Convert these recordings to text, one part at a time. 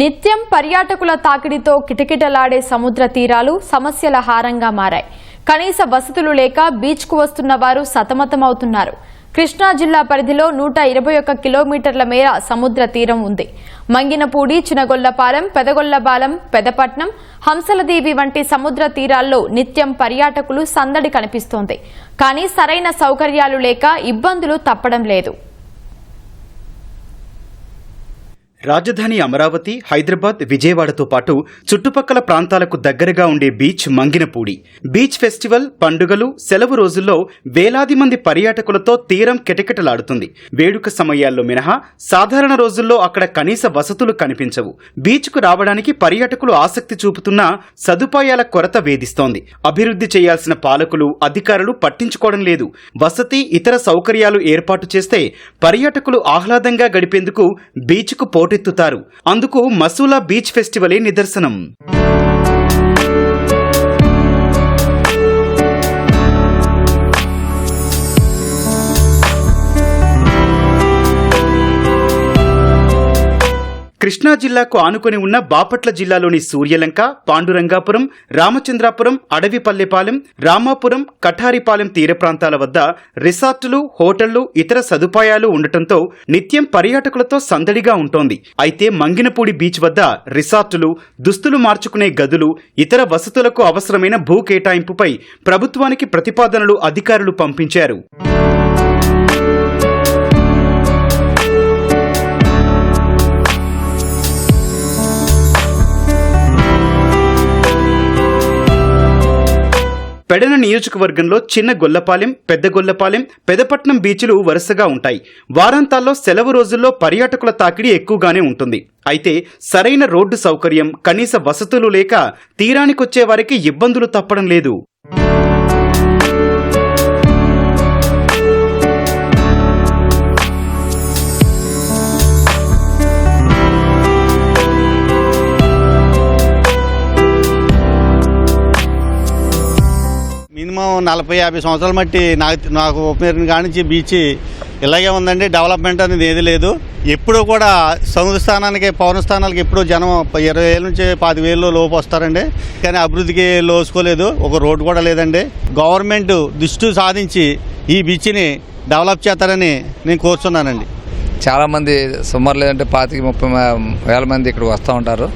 నిత్యం పర్యాటకుల తాకిడితో కిటకిటలాడే సముద్ర తీరాలు సమస్యల హారంగా మారాయి. కనీస వసతులు లేక బీచ్కు వస్తున్న వారు సతమతమవుతున్నారు. కృష్ణా జిల్లా పరిధిలో నూట ఇరవై ఒక్క కిలోమీటర్ల మేర సముద్ర తీరం ఉంది. మంగినపూడి చినగొల్లపాలెం పెదగొల్లపాలెం పెదపట్నం హంసలదేవి వంటి సముద్ర తీరాల్లో నిత్యం పర్యాటకులు సందడి కనిపిస్తోంది. కానీ సరైన సౌకర్యాలు లేక ఇబ్బందులు తప్పడం లేదు. రాజధాని అమరావతి హైదరాబాద్ విజయవాడతో పాటు చుట్టుపక్కల ప్రాంతాలకు దగ్గరగా ఉండే బీచ్ మంగినపూడి. బీచ్ ఫెస్టివల్ పండుగలు సెలవు రోజుల్లో వేలాది మంది పర్యాటకులతో తీరం కిటకిటలాడుతుంది. వేడుక సమయాల్లో మినహా సాధారణ రోజుల్లో అక్కడ కనీస వసతులు కనిపించవు. బీచ్కు రావడానికి పర్యాటకులు ఆసక్తి చూపుతున్నా సదుపాయాల కొరత వేధిస్తోంది. అభివృద్ధి చేయాల్సిన పాలకులు అధికారులు పట్టించుకోవడం లేదు. వసతి ఇతర సౌకర్యాలు ఏర్పాటు చేస్తే పర్యాటకులు ఆహ్లాదంగా గడిపేందుకు బీచ్కు పోటీ పోటెత్తుతారు అందుకు మసూలా బీచ్ ఫెస్టివలే నిదర్శనం. కృష్ణా జిల్లాకు ఆనుకొని ఉన్న బాపట్ల జిల్లాలోని సూర్యలంక పాండురంగాపురం రామచంద్రాపురం అడవిపల్లెపాలెం రామాపురం కఠారిపాలెం తీర ప్రాంతాల వద్ద రిసార్టులు హోటళ్ళు ఇతర సదుపాయాలు ఉండటంతో నిత్యం పర్యాటకులతో సందడిగా ఉంటోంది. అయితే మంగినపూడి బీచ్ వద్ద రిసార్టులు దుస్తులు మార్చుకునే గదులు ఇతర వసతులకు అవసరమైన భూ కేటాయింపుపై ప్రభుత్వానికి ప్రతిపాదనలు అధికారులు పంపించారు. పెడన నియోజకవర్గంలో చిన్న గొల్లపాలెం పెద్ద గొల్లపాలెం పెదపట్నం బీచ్లు వరుసగా ఉంటాయి. వారాంతాల్లో సెలవు రోజుల్లో పర్యాటకుల తాకిడి ఎక్కువగానే ఉంటుంది. అయితే సరైన రోడ్డు సౌకర్యం కనీస వసతులు లేక తీరానికొచ్చే వారికి ఇబ్బందులు తప్పడం లేదు. నలభై యాభై సంవత్సరాల మట్టి నాకు నాకు ఉపయోగించిన కానించి బీచ్ ఇలాగే ఉందండి. డెవలప్మెంట్ అనేది ఏది లేదు. ఎప్పుడూ కూడా సముద్ర స్థానానికి పౌర స్థానాలకు ఎప్పుడూ జనం ఇరవై వేల నుంచి పాతి వేలు లోపు వస్తారండి. కానీ అభివృద్ధికి లోసుకోలేదు. ఒక రోడ్డు కూడా లేదండి. గవర్నమెంట్ దృష్టి సాధించి ఈ బీచ్ని డెవలప్ చేస్తారని నేను కోరుతున్నానండి చాలామంది సుమారు లేదంటే పాతికి ముప్పై వేల మంది ఇక్కడికి వస్తూ ఉంటారు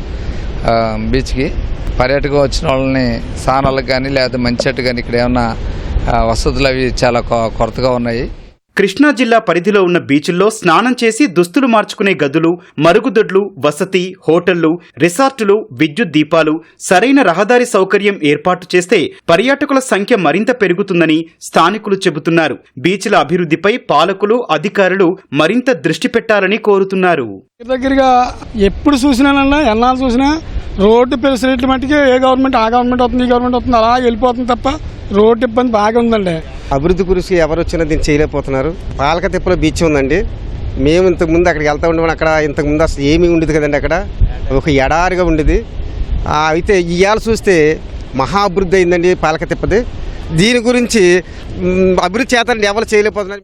బీచ్కి. పర్యాటకం వచ్చిన వాళ్ళని స్నానాలకు కానీ లేకపోతే మంచి చెట్టు కానీ ఇక్కడ ఏమన్నా వసతులు అవి చాలా కొ- కొరతగా ఉన్నాయి. కృష్ణా జిల్లా పరిధిలో ఉన్న బీచ్ల్లో స్నానం చేసి దుస్తులు మార్చుకునే గదులు మరుగుదొడ్లు వసతి హోటళ్ళు రిసార్టులు విద్యుత్ దీపాలు సరైన రహదారి సౌకర్యం ఏర్పాటు చేస్తే పర్యాటకుల సంఖ్య మరింత పెరుగుతుందని స్థానికులు చెబుతున్నారు. బీచ్ల అభివృద్ధిపై పాలకులు అధికారులు మరింత దృష్టి పెట్టాలని కోరుతున్నారు. దగ్గర దగ్గరగా ఎప్పుడు చూసినానన్నా ఎన్నాళ్ళు చూసినా రోడ్డు ఫెసిలిటీ మట్టుకి ఏ గవర్నమెంట్ ఆ గవర్నమెంట్ వస్తుంది ఈ గవర్నమెంట్ వస్తుంది అలా వెళ్ళిపోతుంది తప్ప రోడ్డు ఇబ్బంది బాగా ఉందండి. అభివృద్ధి గురించి ఎవరు వచ్చినా దీన్ని చేయలేకపోతున్నారు. పాలక తిప్పలో బీచ్ ఉందండి. మేము ఇంతకు ముందు అక్కడికి వెళ్తా ఉండేవాళ్ళం. అక్కడ ఇంతకు ముందు అసలు ఏమీ ఉండేది కదండి అక్కడ? ఒక ఎడారిగా ఉండేది. అయితే ఇవాళ చూస్తే మహా అభివృద్ధి అయిందండి పాలక తిప్పది. దీని గురించి అభివృద్ధి చేతండి ఎవరు చేయలేకపోతున్నారు.